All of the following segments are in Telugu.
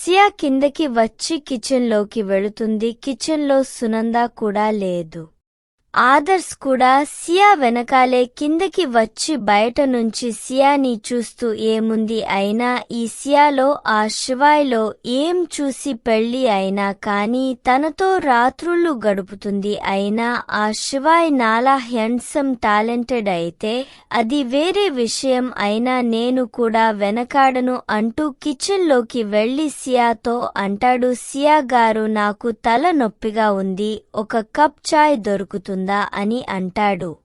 సియా కిందకి వచ్చి కిచెన్లోకి వెళుతుంది. కిచెన్లో సునంద కూడా లేదు. ఆదర్శ్ కూడా సియా వెనకాలే కిందకి వచ్చి బయట నుంచి సియాని చూస్తూ ఏముంది అయినా ఈ సియాలో ఆ శివాయ్లో ఏం చూసి పెళ్ళి అయినా కాని తనతో రాత్రుళ్ళు గడుపుతుంది అయినా ఆ శివాయ్ నాలా హ్యాండ్సమ్ టాలెంటెడ్ అయితే అది వేరే విషయం అయినా నేను కూడా వెనకాడను అంటూ కిచెన్లోకి వెళ్ళి సియాతో అంటాడు సియా గారు నాకు తల నొప్పిగా ఉంది ఒక కప్ చాయ్ దొరుకుతుంది. అని అంటాడు.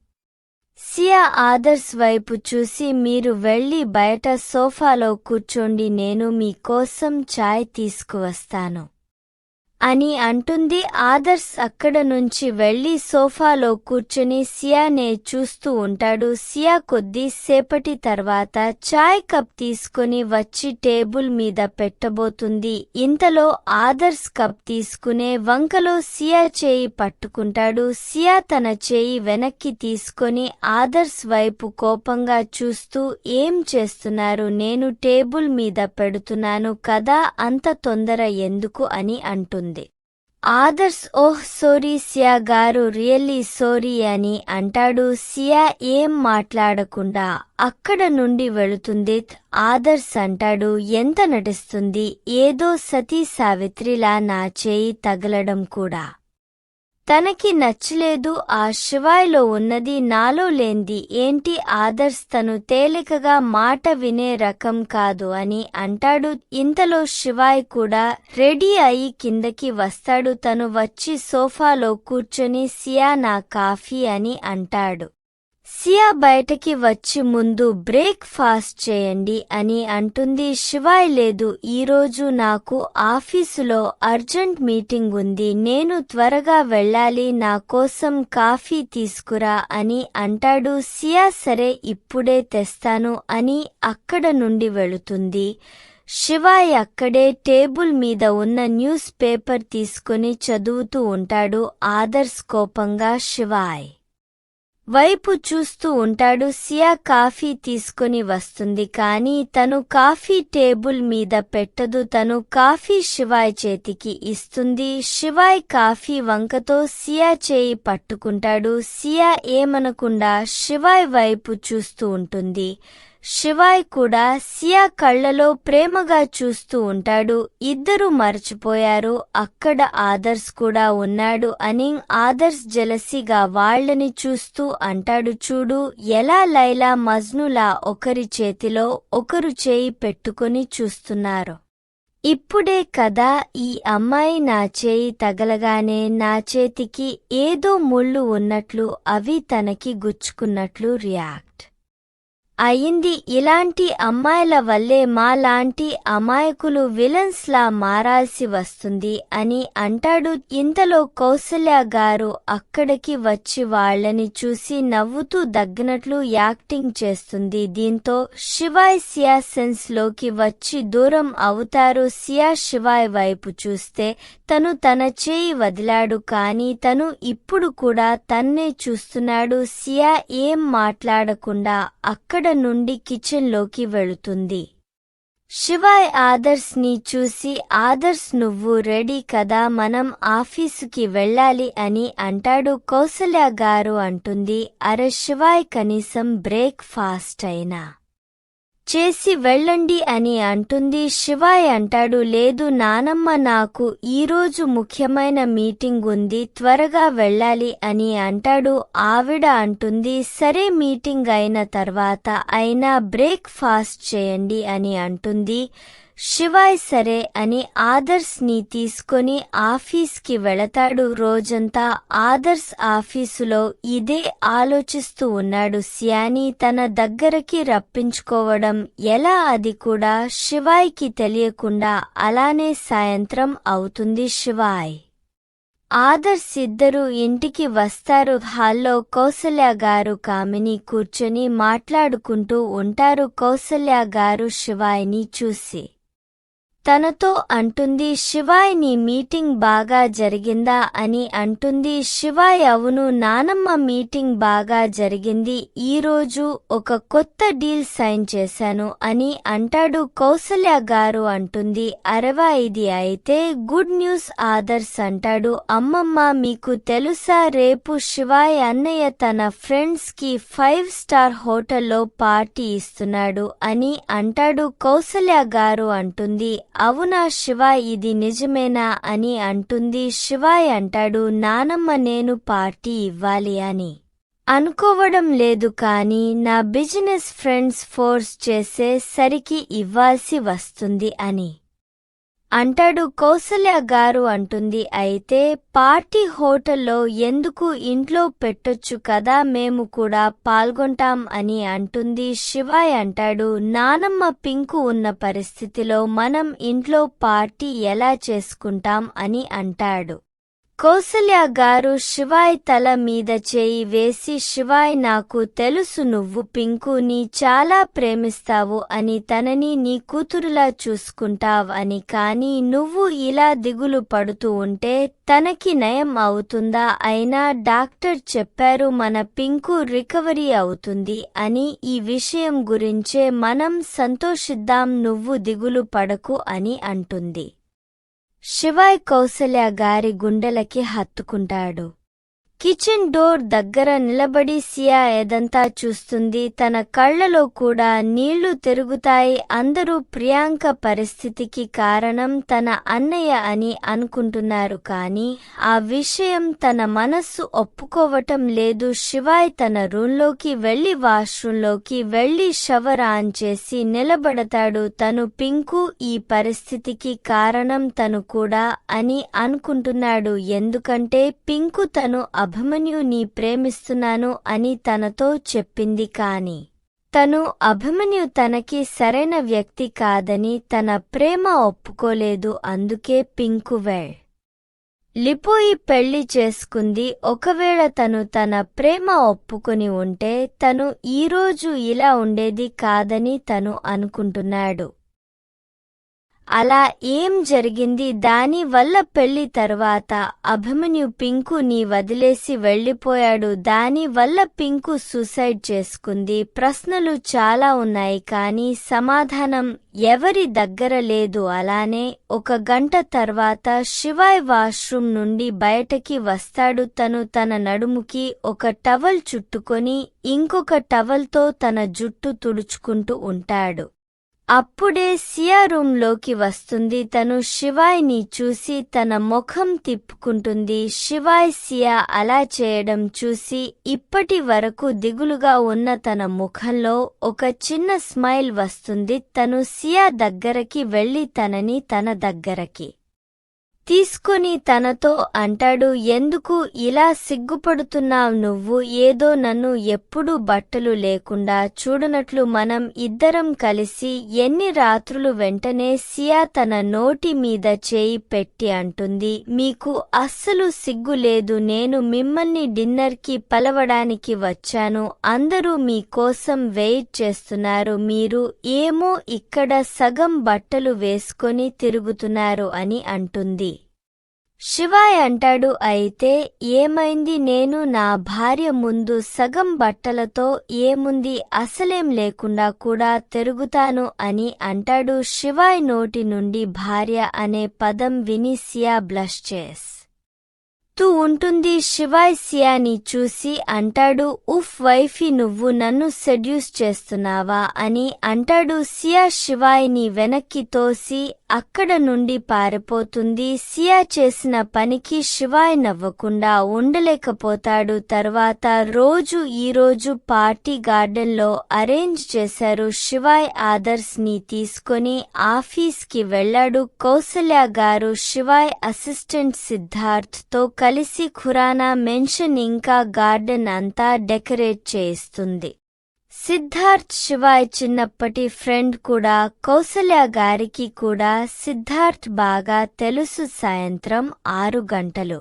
సియా ఆదర్శ్ వైపు చూసి మీరు వెళ్ళి బయట సోఫాలో కూర్చోండి నేను మీకోసం ఛాయ్ తీసుకువస్తాను. అని అంటుంది ఆదర్శ్. అక్కడ నుంచి వెళ్ళి సోఫాలో కూర్చుని సియానే చూస్తూ ఉంటాడు. సియా కొద్ది సేపటి తర్వాత చాయ్ కప్ తీసుకుని వచ్చి టేబుల్ మీద పెట్టబోతుంది. ఇంతలో ఆదర్శ్ కప్ తీసుకునే వంకలో సియా చేయి పట్టుకుంటాడు. సియా తన చేయి వెనక్కి తీసుకొని ఆదర్శ్ వైపు కోపంగా చూస్తూ ఏం చేస్తున్నారు? నేను టేబుల్ మీద పెడుతున్నాను కదా అంత తొందర ఎందుకు? అని అంటుంది. ఆదర్శ్ ఓహ్ సోరీ సియా గారు రియల్లీ సోరీ అని అంటాడు. సియా ఏం మాట్లాడకుండా అక్కడ నుండి వెళుతుంది. ఆదర్శ్ అంటాడు ఎంత నటిస్తుంది? ఏదో సతీ సావిత్రిలా నా చేయి తగలడం కూడా. తనకి నచ్చలేదు ఆ శివాయ్లో ఉన్నది నాలో లేంది ఏంటి ఆదర్శ్ తను తేలికగా మాట వినే రకం కాదు అని అంటాడు. ఇంతలో శివాయ్ కూడా రెడీ అయి కిందకి వస్తాడు. తను వచ్చి సోఫాలో కూర్చొని సియా నా కాఫీ అని అంటాడు. సియా బయటకి వచ్చి ముందు బ్రేక్ ఫాస్ట్ చేయండి అని అంటుంది శివాయ్ లేదు ఈరోజు నాకు ఆఫీసులో అర్జెంట్ మీటింగ్ ఉంది నేను త్వరగా వెళ్ళాలి నా కోసం కాఫీ తీసుకురా అని అంటాడు సియా సరే ఇప్పుడే తెస్తాను అని అక్కడ నుండి వెళుతుంది. శివాయ్ అక్కడే టేబుల్ మీద ఉన్న న్యూస్ పేపర్ తీసుకుని చదువుతూ ఉంటాడు ఆదర్శ్ కోపంగా శివాయ్. వైపు చూస్తూ ఉంటాడు సియా కాఫీ తీసుకుని వస్తుంది. కాని తను కాఫీ టేబుల్ మీద పెట్టదు తను కాఫీ శివాయ్ చేతికి ఇస్తుంది. శివాయ్ కాఫీ వంకతో సియా చేయి పట్టుకుంటాడు. సియా ఏమనకుండా శివాయ్ వైపు చూస్తూ ఉంటుంది. శివాయ్ కూడా సియా కళ్ళలో ప్రేమగా చూస్తూ ఉంటాడు. ఇద్దరు మర్చిపోయారు. అక్కడ ఆదర్శ్ కూడా ఉన్నాడు అని ఆదర్శ్ జలసిగా వాళ్ళని చూస్తూ అంటాడు. చూడు ఎలా లైలా మజ్నులా ఒకరి చేతిలో ఒకరు చేయి పెట్టుకుని చూస్తున్నారు. ఇప్పుడే కదా ఈ అమ్మాయి నా చేయి తగలగానే నా చేతికి ఏదో ముళ్ళు ఉన్నట్లు అవి తనకి గుచ్చుకున్నట్లు రియాక్ట్ అయింది. ఇలాంటి అమ్మాయిల వల్లే మాలాంటి అమాయకులు విలన్స్ లా మారాల్సి వస్తుంది అని అంటాడు. ఇంతలో కౌసల్య గారు అక్కడికి వచ్చి వాళ్ళని చూసి నవ్వుతూ దగ్గనట్లు యాక్టింగ్ చేస్తుంది. దీంతో శివాయ్ సియా సెన్స్లోకి వచ్చి దూరం అవుతారు. సియా శివాయ్ వైపు చూస్తే తను తన చేయి వదిలాడు కాని తను ఇప్పుడు కూడా తన్నే చూస్తున్నాడు. సియా ఏం మాట్లాడకుండా అక్కడ నుండి కిచెన్లోకి వెళుతుంది. శివాయ్ ఆదర్శ్ని చూసి ఆదర్శ్ నువ్వు రెడీ కదా మనం ఆఫీసుకి వెళ్ళాలి అని అంటాడు కౌసల్య గారు అంటుంది. అరే శివాయ్ కనీసం బ్రేక్ ఫాస్ట్ అయినా. చేసి వెళ్ళండి అని అంటుంది. శివాయ్ అంటాడు లేదు నానమ్మ నాకు ఈరోజు ముఖ్యమైన మీటింగ్ ఉంది త్వరగా వెళ్ళాలి అని అంటాడు. ఆవిడ అంటుంది సరే మీటింగ్ అయిన తర్వాత అయినా బ్రేక్ఫాస్ట్ చేయండి అని అంటుంది. శివాయ్ సరే అని ఆదర్శ్ని తీసుకొని ఆఫీస్కి వెళతాడు రోజంతా ఆదర్శ్ ఆఫీసులో ఇదే ఆలోచిస్తూ ఉన్నాడు శ్యాని తన దగ్గరకి రప్పించుకోవడం ఎలా అది కూడా శివాయ్కి తెలియకుండా అలానే సాయంత్రం అవుతుంది శివాయ్ ఆదర్శ్ ఇద్దరు ఇంటికి వస్తారు హాల్లో కౌసల్య గారు కామిని కూర్చొని మాట్లాడుకుంటూ ఉంటారు కౌసల్య గారు శివాయ్ని చూసి తనతో అంటుంది శివాయ్ నీ మీటింగ్ బాగా జరిగిందా? అని అంటుంది శివాయ్ అవును నానమ్మ మీటింగ్ బాగా జరిగింది. ఈరోజు ఒక కొత్త డీల్ సైన్ చేశాను అని అంటాడు కౌసల్య గారు అంటుంది అరవా ఇది అయితే గుడ్ న్యూస్ ఆదర్స్ అంటాడు అమ్మమ్మ మీకు తెలుసా రేపు శివాయ్ అన్నయ్య తన ఫ్రెండ్స్కి ఫైవ్ స్టార్ హోటల్లో పార్టీ ఇస్తున్నాడు అని అంటాడు కౌసల్య గారు అంటుంది అవునా శివ ఇది నిజమేనా అని అంటుంది శివాయ్ అంటాడు నానమ్మ నేను పార్టీ ఇవ్వాలి అని. అనుకోవడం లేదు కానీ నా బిజినెస్ ఫ్రెండ్స్ ఫోర్స్ చేసే సరికి ఇవ్వాల్సి వస్తుంది అని. అంటాడు కౌసల్య గారు అంటుంది అయితే పార్టీ హోటల్లో ఎందుకు ఇంట్లో పెట్టొచ్చు కదా మేము కూడా పాల్గొంటాం అని అంటుంది శివాయ్ అంటాడు నానమ్మ పింకు ఉన్న పరిస్థితిలో మనం ఇంట్లో పార్టీ ఎలా చేసుకుంటాం అని అంటాడు. కౌసల్య గారు శివాయ్ తల మీద చేయి వేసి శివాయ్ నాకు తెలుసు నువ్వు పింకుని చాలా ప్రేమిస్తావు అని తనని నీ కూతురులా చూసుకుంటావ్ అని కాని నువ్వు ఇలా దిగులు పడుతూ ఉంటే తనకి నయం అవుతుందా? అయినా డాక్టర్ చెప్పారు మన పింకు రికవరీ అవుతుంది అని. ఈ విషయం గురించే మనం సంతోషిద్దాం నువ్వు దిగులు పడకు అని అంటుంది. శివాయ్ కౌసల్య గారి గుండెలకి హత్తుకుంటాడు. కిచెన్ డోర్ దగ్గర నిలబడి సియా ఏదంతా చూస్తుంది. తన కళ్ళలో కూడా నీళ్ళు తిరుగుతాయి. అందరూ ప్రియాంక పరిస్థితికి కారణం తన అన్నయ్య అని అనుకుంటున్నారు. కాని ఆ విషయం తన మనస్సు ఒప్పుకోవటం లేదు. శివాయ్ తన రూంలోకి వెళ్ళి వాష్రూంలోకి వెళ్ళి షవర్ ఆన్ చేసి నిలబడతాడు. తను పింకు ఈ పరిస్థితికి కారణం తను కూడా అని అనుకుంటున్నాడు. ఎందుకంటే పింకు తను అభ నీ ప్రేమిస్తున్నాను అని తనతో చెప్పింది కాని. తను అభిమన్యు తనకి సరైన వ్యక్తి కాదని తన ప్రేమ ఒప్పుకోలేదు అందుకే పింకువెళ్ లిపోయి పెళ్ళి చేసుకుంది. ఒకవేళ తను తన ప్రేమ ఒప్పుకొని ఉంటే తను ఈరోజు ఇలా ఉండేది కాదని తను అనుకుంటున్నాడు. అలా ఏం జరిగింది? దాని వల్ల పెళ్ళి తర్వాత అభిమన్యు పింకుని వదిలేసి వెళ్ళిపోయాడు దాని వల్ల పింకు సూసైడ్ చేసుకుంది. ప్రశ్నలు చాలా ఉన్నాయి కానీ సమాధానం ఎవరి దగ్గర లేదు. అలానే ఒక గంట తర్వాత శివాయ్ వాష్రూమ్ నుండి బయటకి వస్తాడు. తను తన నడుముకి ఒక టవల్ చుట్టుకొని ఇంకొక టవల్తో తన జుట్టు తుడుచుకుంటూ ఉంటాడు. అప్పుడే సియా రూంలోకి వస్తుంది. తను శివాయ్ని చూసి తన ముఖం తిప్పుకుంటుంది. శివాయ్ సియా అలా చేయడం చూసి ఇప్పటి వరకు దిగులుగా ఉన్న తన ముఖంలో ఒక చిన్న స్మైల్ వస్తుంది. తను సియా దగ్గరకి వెళ్ళి తనని తన దగ్గరకి తీసుకొని తనతో అంటాడు ఎందుకు ఇలా సిగ్గుపడుతున్నావు నువ్వు? ఏదో నన్ను ఎప్పుడూ బట్టలు లేకుండా చూడనట్లు మనం ఇద్దరం కలిసి ఎన్ని రాత్రులు వెంటనే సియా తన నోటి మీద చేయి పెట్టి అంటుంది మీకు అస్సలు సిగ్గు లేదు నేను మిమ్మల్ని డిన్నర్కి పలవడానికి వచ్చాను అందరూ మీకోసం వెయిట్ చేస్తున్నారు మీరు ఏమో ఇక్కడ సగం బట్టలు వేసుకొని తిరుగుతున్నారు అని అంటుంది. శివాయ్ అంటాడు అయితే ఏమైంది? నేను నా భార్య ముందు సగం బట్టలతో ఏముంది? అసలేం లేకుండా కూడా తిరుగుతాను అని అంటాడు శివాయ్ నోటి నుండి భార్య అనే పదం విని సియా బ్లష్ చేస్. తూ ఉంటుంది శివాయ్ సియాని చూసి అంటాడు ఉఫ్ వైఫీ నువ్వు నన్ను సెడ్యూస్ చేస్తున్నావా? అని అంటాడు సియా శివాయ్ని వెనక్కి తోసి అక్కడ నుండి పారిపోతుంది. సియా చేసిన పనికి శివాయ్ నవ్వకుండా ఉండలేకపోతాడు. తర్వాత రోజు ఈరోజు పార్టీ గార్డెన్లో అరేంజ్ చేశారు శివాయ్ ఆదర్స్ని తీసుకొని ఆఫీస్కి వెళ్ళాడు కౌసల్య గారు శివాయ్ అసిస్టెంట్ సిద్ధార్థ్తో కలిసి ఖురానా మెన్షన్ ఇంకా గార్డెన్ అంతా డెకరేట్ చేస్తుంది సిద్ధార్థ్ శివాయ్ చిన్నప్పటి ఫ్రెండ్ కూడా కౌసల్య గారికి కూడా సిద్ధార్థ్ బాగా తెలుసు సాయంత్రం ఆరు గంటలు.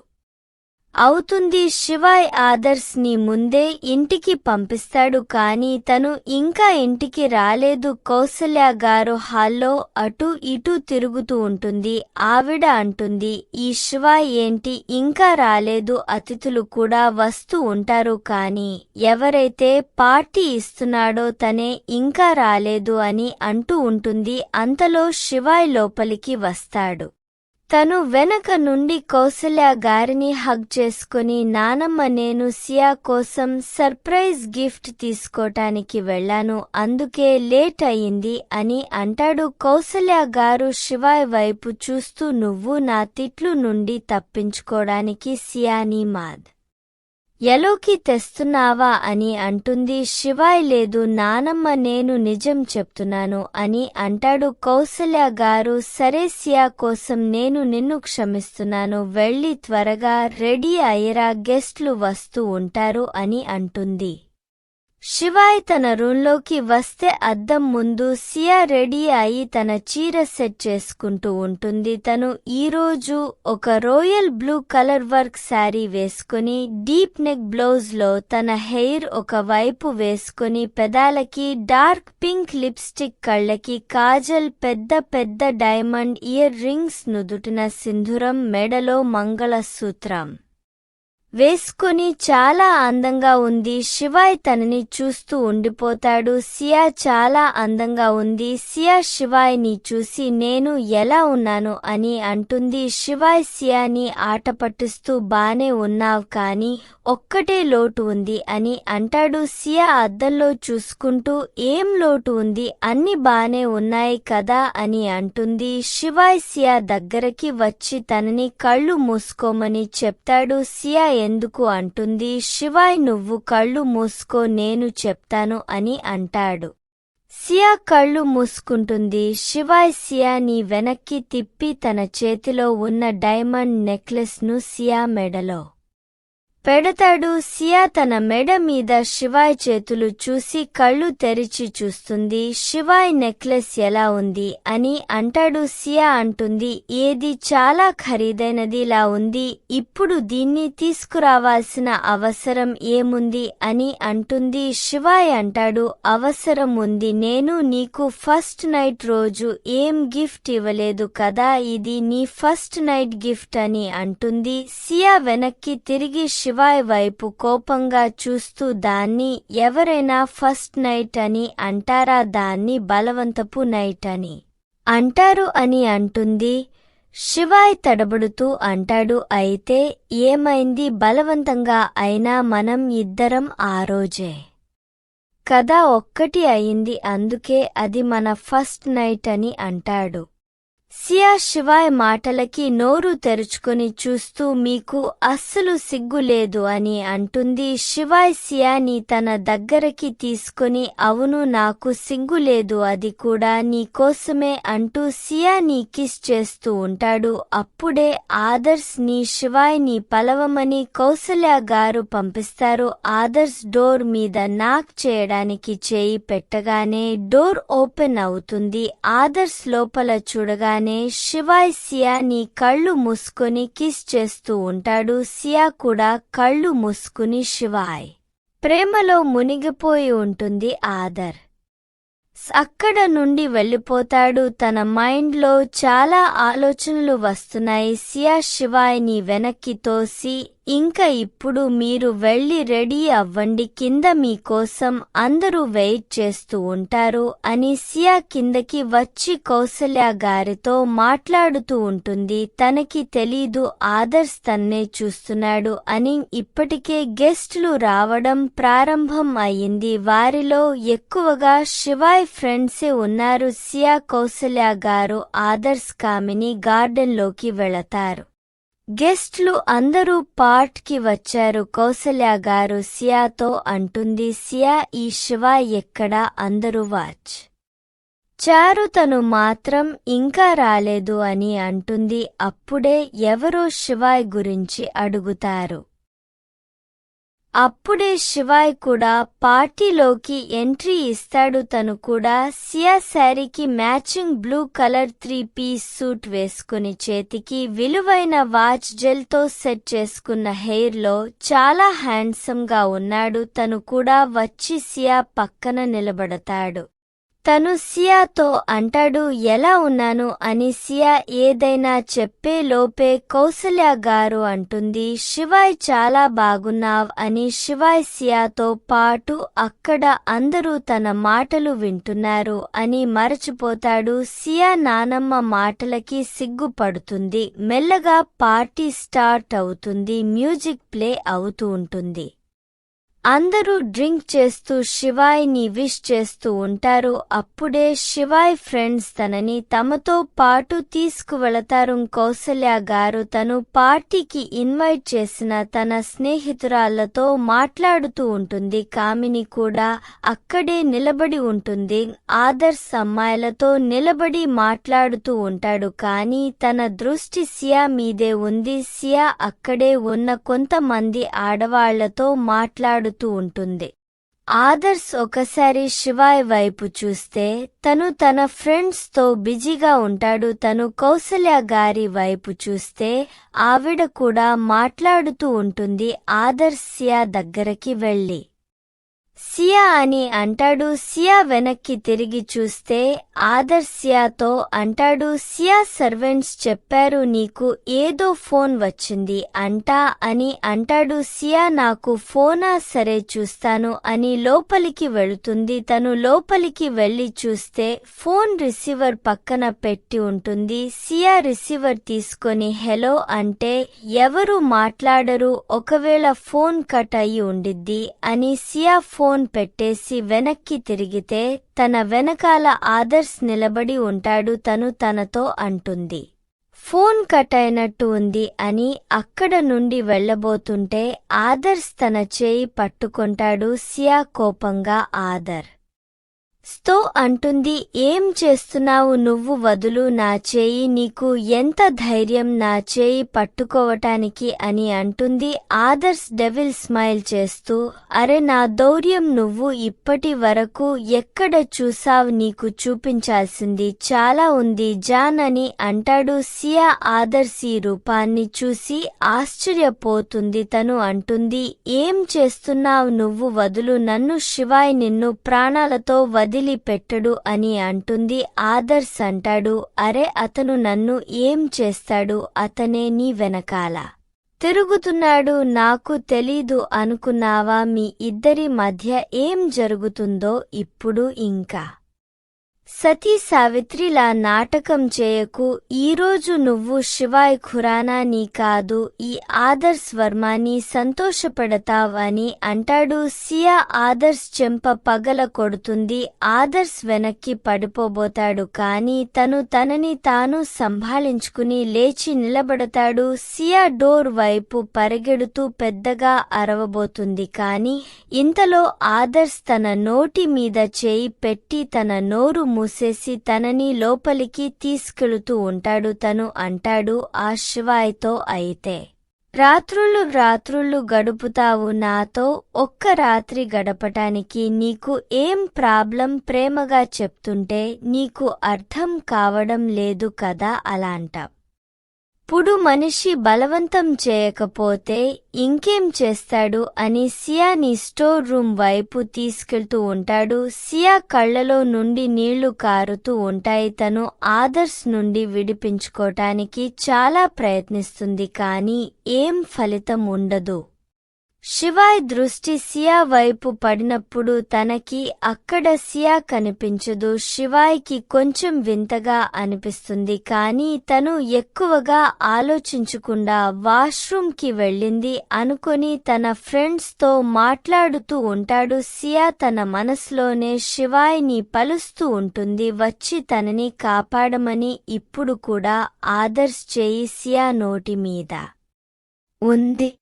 అవుతుంది శివాయ్ ఆదర్శ్ని ముందే ఇంటికి పంపిస్తాడు కాని తను ఇంకా ఇంటికి రాలేదు. కౌసల్య గారు హాల్లో అటు ఇటు తిరుగుతూ ఉంటుంది. ఆవిడ అంటుంది ఈ శివాయ్ ఏంటి? ఇంకా రాలేదు. అతిథులు కూడా వస్తూ ఉంటారు కాని ఎవరైతే పార్టీ ఇస్తున్నాడో తనే ఇంకా రాలేదు అని అంటూ ఉంటుంది. అంతలో శివాయ్ లోపలికి వస్తాడు. తను వెనక నుండి కౌసల్య గారిని హగ్ చేసుకుని నానమ్మ నేను సియా కోసం సర్ప్రైజ్ గిఫ్ట్ తీసుకోటానికి వెళ్ళాను అందుకే లేట్ అయింది అని అంటాడు. కౌసల్య గారు శివాయ్ వైపు చూస్తూ నువ్వు నా తిట్లు నుండి తప్పించుకోవడానికి సియాని మాద్ ఎలోకి తెస్తున్నావా అని అంటుంది శివాయ్ లేదు నానమ్మ నేను నిజం చెప్తున్నాను అని అంటాడు కౌసల్య గారు సరేసియా కోసం నేను నిన్ను క్షమిస్తున్నాను వెళ్ళి త్వరగా రెడీ అయ్యరా గెస్ట్లు వస్తూ ఉంటారు అని అంటుంది. శివాయ్ తన రూంలోకి వస్తే అద్దం ముందు సియా రెడీ అయి తన చీర సెట్ చేసుకుంటూ ఉంటుంది తను ఈరోజు ఒక royal blue colour work sari వేసుకుని డీప్ నెక్ బ్లౌజ్లో తన హెయిర్ ఒక వైపు వేసుకుని పెదాలకి డార్క్ పింక్ లిప్స్టిక్ కళ్ళకి కాజల్ పెద్ద పెద్ద డైమండ్ ఇయర్ రింగ్స్ నుదుటిన సింధురం మెడలో మంగళసూత్రం. వేసుకుని చాలా అందంగా ఉంది. శివాయ్ తనని చూస్తూ ఉండిపోతాడు. సియా చాలా అందంగా ఉంది. సియా శివాయ్ని చూసి నేను ఎలా ఉన్నాను అని అంటుంది. శివాయ్ సియాని ఆట పట్టిస్తూ బానే ఉన్నావ్ కాని ఒక్కటే లోటు ఉంది అని అంటాడు. సియా అద్దంలో చూసుకుంటూ ఏం లోటు ఉంది? అన్ని బానే ఉన్నాయి కదా అని అంటుంది. శివాయ్ సియా దగ్గరకి వచ్చి తనని కళ్ళు మూసుకోమని చెప్తాడు. సియా ఎందుకు అంటుంది శివాయ్ నువ్వు కళ్ళు మూసుకో నేను చెప్తాను అని అంటాడు. సియా కళ్ళు మూసుకుంటుంది శివాయ్ సియాని వెనక్కి తిప్పి తన చేతిలో ఉన్న డైమండ్ నెక్లెస్ను సియా మెడలో పెడతాడు. సియా తన మెడ మీద శివాయ్ చేతులు చూసి కళ్ళు తెరిచి చూస్తుంది. శివాయ్ నెక్లెస్ ఎలా ఉంది అని అంటాడు. సియా అంటుంది ఏది చాలా ఖరీదైనదిలా ఉంది. ఇప్పుడు దీన్ని తీసుకురావాల్సిన అవసరం ఏముంది? అని అంటుంది. శివాయ్ అంటాడు అవసరం ఉంది. నేను నీకు ఫస్ట్ నైట్ రోజు ఏం గిఫ్ట్ ఇవ్వలేదు కదా? ఇది నీ ఫస్ట్ నైట్ గిఫ్ట్ అని అంటుంది. సియా వెనక్కి తిరిగి శివాయ్ వైపు కోపంగా చూస్తూ దాన్ని ఎవరైనా ఫస్ట్ నైట్ అని అంటారా? దాన్ని బలవంతపు నైట్ అని. అంటారు అని అంటుంది. శివాయ్ తడబడుతూ అంటాడు. అయితే ఏమైంది? బలవంతంగా అయినా మనం ఇద్దరం ఆ రోజే. కదా ఒక్కటి అయింది. అందుకే అది మన ఫస్ట్ నైట్ అని అంటాడు. సియా శివాయ్ మాటలకి నోరు తెరుచుకొని చూస్తూ మీకు అస్సలు సిగ్గు లేదు అని అంటుంది. శివాయ్ సియాని తన దగ్గరకి తీసుకొని అవును నాకు సిగ్గు లేదు అది కూడా నీ కోసమే అంటూ సియాని కిస్ చేస్తూ ఉంటాడు. అప్పుడే ఆదర్శ్ని శివాయ్ని పలవమని కౌసల్య గారు పంపిస్తారు. ఆదర్శ్ డోర్ మీద నాక్ చేయడానికి చేయి పెట్టగానే డోర్ ఓపెన్ అవుతుంది. ఆదర్శ్ లోపల చూడగానే శివాయ్ సియా నీ కళ్ళు మూసుకుని కిస్ చేస్తూ ఉంటాడు. సియా కూడా కళ్ళు మూసుకుని శివాయ్ ప్రేమలో మునిగిపోయి ఉంటుంది ఆదర్. అక్కడ నుండి వెళ్ళిపోతాడు. తన మైండ్లో చాలా ఆలోచనలు వస్తున్నాయి. సియా శివాయ్ని వెనక్కి తోసి ఇంకా ఇప్పుడు మీరు వెళ్ళి రెడీ అవ్వండి. కింద మీకోసం అందరూ వెయిట్ చేస్తూ ఉంటారు అని సియా కిందకి వచ్చి కౌసల్య గారితో మాట్లాడుతూ ఉంటుంది. తనకి తెలీదు ఆదర్శ్ తన్నే చూస్తున్నాడు అని ఇప్పటికే గెస్టులు రావడం ప్రారంభం అయింది. వారిలో ఎక్కువగా శివాయ్ ఫ్రెండ్సే ఉన్నారు. సియా కౌసల్య గారు ఆదర్శ్ కామిని గార్డెన్లోకి వెళతారు. గెస్ట్లు అందరూ పార్ట్కి వచ్చారు. కౌసల్య గారు సియాతో అంటుంది సియా ఈ శివ ఎక్కడా? అందరూ వాచ్. చారు తను మాత్రం ఇంకా రాలేదు అని అంటుంది. అప్పుడే ఎవరో శివాయ్ గురించి అడుగుతారు. అప్పుడే శివాయ్ కూడా పార్టీలోకి ఎంట్రీ ఇస్తాడు. తను కూడా సియా శారీకి matching blue colour three piece suit వేసుకుని చేతికి విలువైన వాచ్ జెల్తో సెట్ చేసుకున్న హెయిర్లో చాలా హ్యాండ్సమ్గా ఉన్నాడు. తను కూడా వచ్చి సియా పక్కన నిలబడతాడు. తను సియాతో అంటాడు ఎలా ఉన్నాను? అని సియా ఏదైనా చెప్పే లోపే కౌసల్య గారు అంటుంది శివాయ్ చాలా బాగున్నావ్ అని శివాయ్ సియాతో పాటు అక్కడ అందరూ తన మాటలు వింటున్నారు అని మరచిపోతాడు. సియా నానమ్మ మాటలకి సిగ్గుపడుతుంది మెల్లగా పార్టీ స్టార్ట్ అవుతుంది మ్యూజిక్ ప్లే అవుతూ ఉంటుంది. అందరూ డ్రింక్ చేస్తూ శివాయ్ని విష్ చేస్తూ ఉంటారు. అప్పుడే శివాయ్ ఫ్రెండ్స్ తనని తమతో పాటు తీసుకువెళతారు. కౌసల్య గారు తను పార్టీకి ఇన్వైట్ చేసిన తన స్నేహితురాళ్ళతో మాట్లాడుతూ ఉంటుంది. కామిని కూడా అక్కడే నిలబడి ఉంటుంది. ఆదర్శ్ అమ్మాయిలతో నిలబడి మాట్లాడుతూ ఉంటాడు. కానీ తన దృష్టి సియా మీదే ఉంది. సియా అక్కడే ఉన్న కొంతమంది ఆడవాళ్ళతో మాట్లాడుతూ ఉంటుంది. ఆదర్శ్ ఒకసారి శివాయ్ వైపు చూస్తే తను తన ఫ్రెండ్స్తో బిజీగా ఉంటాడు. తను కౌసల్య గారి వైపు చూస్తే ఆవిడ కూడా మాట్లాడుతూ ఉంటుంది. ఆదర్శ్య దగ్గరకి వెళ్ళి సియా అని అంటాడు. సియా వెనక్కి తిరిగి చూస్తే ఆదర్ సియాతో అంటాడు. సియా సర్వెంట్స్ చెప్పారు నీకు ఏదో ఫోన్ వచ్చింది అంటా అని అంటాడు. సియా నాకు ఫోనా? సరే చూస్తాను అని లోపలికి వెళుతుంది. తను లోపలికి వెళ్ళి చూస్తే ఫోన్ రిసీవర్ పక్కన పెట్టి ఉంటుంది. సియా రిసీవర్ తీసుకొని హెలో అంటే ఎవరు మాట్లాడరు ఒకవేళ ఫోన్ కట్ అయి ఉండిద్ది అని సియా ఫోన్ ఫోన్ పెట్టేసి వెనక్కి తిరిగితే తన వెనకాల ఆదర్శ్ నిలబడి ఉంటాడు తను తనతో అంటుంది. ఫోన్ కట్ అయినట్టు ఉంది అని అక్కడ నుండి వెళ్ళబోతుంటే ఆదర్శ్ తన చేయి పట్టుకొంటాడు సియా కోపంగా ఆదర్. స్తో అంటుంది ఏం చేస్తున్నావు నువ్వు వదులు నా చేయి? నీకు ఎంత ధైర్యం నా చేయి పట్టుకోవటానికి? అని అంటుంది ఆదర్శ్ డెవిల్ స్మైల్ చేస్తూ అరే నా దౌర్యం నువ్వు ఇప్పటి వరకు ఎక్కడ చూసావ్? నీకు చూపించాల్సింది చాలా ఉంది జాన్ అని అంటాడు. సియా ఆదర్శ్ ఈ రూపాన్ని చూసి ఆశ్చర్యపోతుంది. తను అంటుంది ఏం చేస్తున్నావు నువ్వు వదులు? నన్ను శివాయ్ నిన్ను ప్రాణాలతో వది పెట్టడు అని అంటుంది ఆదర్శ్ అంటాడు అరే అతను నన్ను ఏం చేస్తాడు? అతనే నీ వెనకాల. తిరుగుతున్నాడు నాకు తెలీదు అనుకున్నావా? మీ ఇద్దరి మధ్య ఏం జరుగుతుందో ఇప్పుడు ఇంకా. సతీ సావిత్రిలా నాటకం చేయకు ఈరోజు నువ్వు శివాయ్ ఖురానా నీ కాదు ఈ ఆదర్శ్ వర్మాని సంతోషపడతావని అంటాడు. సియా ఆదర్శ్ చెంప పగల కొడుతుంది ఆదర్శ్ వెనక్కి పడిపోబోతాడు కాని తను తనని తాను సంభాళించుకుని లేచి నిలబడతాడు. సియా డోర్ వైపు పరిగెడుతూ పెద్దగా అరవబోతుంది కాని ఇంతలో ఆదర్శ్ తన నోటి మీద చేయి పెట్టి తన నోరు మూసేసి తనని లోపలికి తీసుకెళుతూ ఉంటాడు. తను అంటాడు ఆ శివాయ్తో అయితే రాత్రులు రాత్రులు గడుపుతావు. నాతో ఒక్క రాత్రి గడపటానికి నీకు ఏం ప్రాబ్లం? ప్రేమగా చెప్తుంటే నీకు అర్థం కావడం లేదు కదా అలాంటావ్ ఇప్పుడు మనిషి బలవంతం చేయకపోతే ఇంకేం చేస్తాడు అని సియాని స్టోర్ రూమ్ వైపు తీసుకెళ్తూ ఉంటాడు. సియా కళ్ళలో నుండి నీళ్ళు కారుతూ ఉంటాయి. తను ఆదర్శ్ నుండి విడిపించుకోటానికి చాలా ప్రయత్నిస్తుంది కానీ ఏం ఫలితం ఉండదు. శివాయ్ దృష్టి సియా వైపు పడినప్పుడు తనకి అక్కడ సియా కనిపించదు. శివాయ్కి కొంచెం వింతగా అనిపిస్తుంది. కానీ తను ఎక్కువగా ఆలోచించకుండా వాష్రూమ్కి వెళ్ళింది అనుకొని తన ఫ్రెండ్స్తో మాట్లాడుతూ ఉంటాడు. సియా తన మనసులోనే శివాయ్ని పలుస్తూ ఉంటుంది. వచ్చి తనని కాపాడమని ఇప్పుడు కూడా ఆదర్శ్ చేయి సియా నోటి మీద. ఉంది.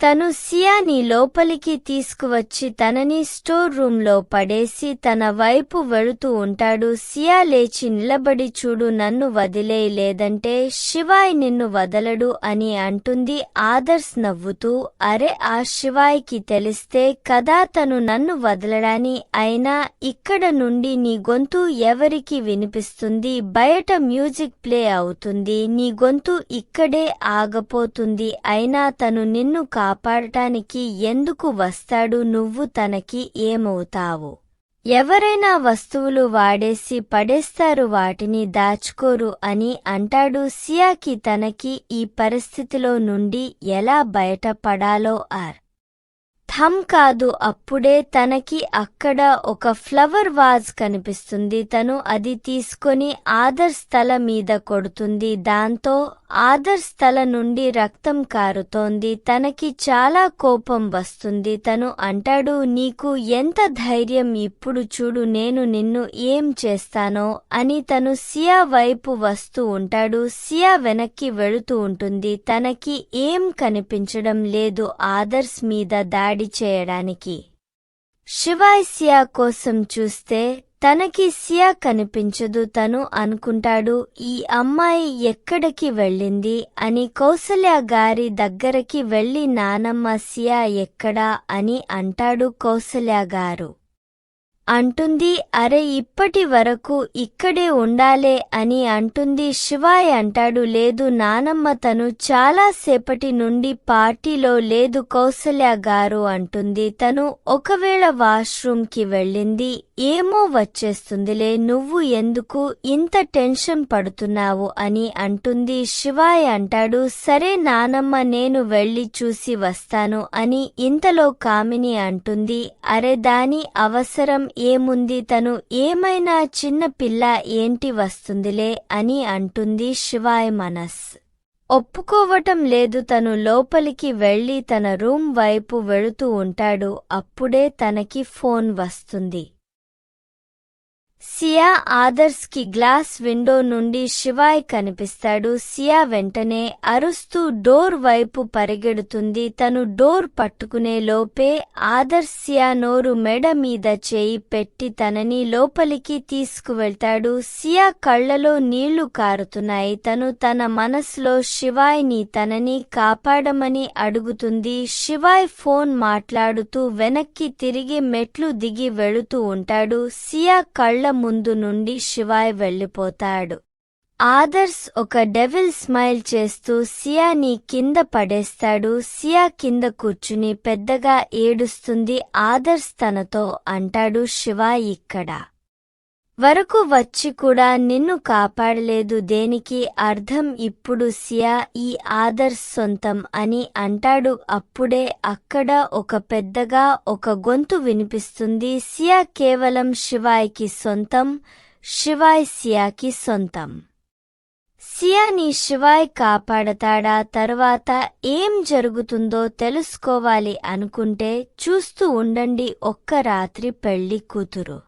తను సియాని లోపలికి తీసుకువచ్చి తనని స్టోర్ రూంలో పడేసి తన వైపు వెళుతూ ఉంటాడు. సియా లేచి నిలబడి చూడు నన్ను వదిలేయ్ లేదంటే శివాయ్ నిన్ను వదలడు అని అంటుంది. ఆదర్శ్ నవ్వుతూ అరే ఆ శివాయ్కి తెలిస్తే కదా తను నన్ను వదలడాని? అయినా ఇక్కడ నుండి నీ గొంతు ఎవరికి వినిపిస్తుంది? బయట మ్యూజిక్ ప్లే అవుతుంది. నీ గొంతు ఇక్కడే ఆగపోతుంది. అయినా తను నిన్ను కా కాపాడటానికి ఎందుకు వస్తాడు నువ్వు తనకి ఏమవుతావు? ఎవరైనా వస్తువులు వాడేసి పడేస్తారు వాటిని దాచుకోరు అని అంటాడు సియాకి తనకి ఈ పరిస్థితిలో నుండి ఎలా బయటపడాలో ఆర్. థమ్ కాదు అప్పుడే తనకి అక్కడ ఒక ఫ్లవర్ వాజ్ కనిపిస్తుంది. తను అది తీసుకొని ఆదర్ స్థల మీద కొడుతుంది. దాంతో ఆదర్శ్ స్థల నుండి రక్తం కారుతోంది. తనకి చాలా కోపం వస్తుంది. తను అంటాడు నీకు ఎంత ధైర్యం ఇప్పుడు చూడు నేను నిన్ను ఏం చేస్తానో అని తను సియా వైపు వస్తూ ఉంటాడు. సియా వెనక్కి వెళుతూ ఉంటుంది. తనకి ఏం కనిపించడం లేదు ఆదర్శ్ మీద దాడి చేయడానికి. శివాయ్ సియా కోసం చూస్తే తనకి సియా కనిపించదు తను అనుకుంటాడు ఈ అమ్మాయి ఎక్కడికి వెళ్ళింది? అని కౌసల్య గారి దగ్గరకి వెళ్ళి నానమ్మ సియా ఎక్కడా? అని అంటాడు కౌసల్య గారు. అంటుంది అరే ఇప్పటి వరకు ఇక్కడే ఉండాలే అని అంటుంది శివాయ్ అంటాడు లేదు నానమ్మ తను చాలా సేపటి నుండి పార్టీలో లేదు కౌసల్య గారు అంటుంది తను ఒకవేళ వాష్రూమ్కి వెళ్ళింది ఏమో వచ్చేస్తుందిలే నువ్వు ఎందుకు ఇంత టెన్షన్ పడుతున్నావు అని అంటుంది శివాయ్ అంటాడు సరే నానమ్మ నేను వెళ్ళి చూసి వస్తాను అని ఇంతలో కామిని అంటుంది అరే దాని అవసరం ఏముంది తను ఏమైనా చిన్న పిల్ల ఏంటి వస్తుందిలే అని అంటుంది శివాయ్ మనస్. ఒప్పుకోవటం లేదు తను లోపలికి వెళ్ళి తన రూమ్ వైపు వెళుతూ ఉంటాడు అప్పుడే తనకి ఫోన్ వస్తుంది. సియా ఆదర్స్కి గ్లాస్ విండో నుండి శివాయ్ కనిపిస్తాడు. సియా వెంటనే అరుస్తూ డోర్ వైపు పరిగెడుతుంది. తను డోర్ పట్టుకునే లోపే ఆదర్శ్ సియా నోరు మెడ మీద చేయి పెట్టి తనని లోపలికి తీసుకువెళ్తాడు. సియా కళ్ళలో నీళ్ళు కారుతున్నాయి. తను తన మనసులో శివాయ్ని తనని కాపాడమని అడుగుతుంది. శివాయ్ ఫోన్ మాట్లాడుతూ వెనక్కి తిరిగి మెట్లు దిగి వెళుతూ ఉంటాడు. సియా కళ్ళ కళ్ళ ముందు నుండి శివాయ్ వెళ్ళిపోతాడు. ఆదర్శ్ ఒక డెవిల్ స్మైల్ చేస్తూ సియాని కింద పడేస్తాడు. సియా కింద కూర్చుని పెద్దగా ఏడుస్తుంది. ఆదర్శ్ తనతో అంటాడు శివాయ్ ఇక్కడ వరకు వచ్చి కూడా నిన్ను కాపాడలేదు దేనికి అర్థం ఇప్పుడు సియా ఈ ఆదర్శ్ సొంతం అని అంటాడు. అప్పుడే అక్కడ ఒక పెద్దగా ఒక గొంతు వినిపిస్తుంది. సియా కేవలం శివాయ్కి సొంతం శివాయ్ సియాకి సొంతం. సియాని శివాయ్ కాపాడతాడా? తర్వాత ఏం జరుగుతుందో తెలుసుకోవాలి అనుకుంటే చూస్తూ ఉండండి ఒక్క రాత్రి పెళ్ళి కూతురు.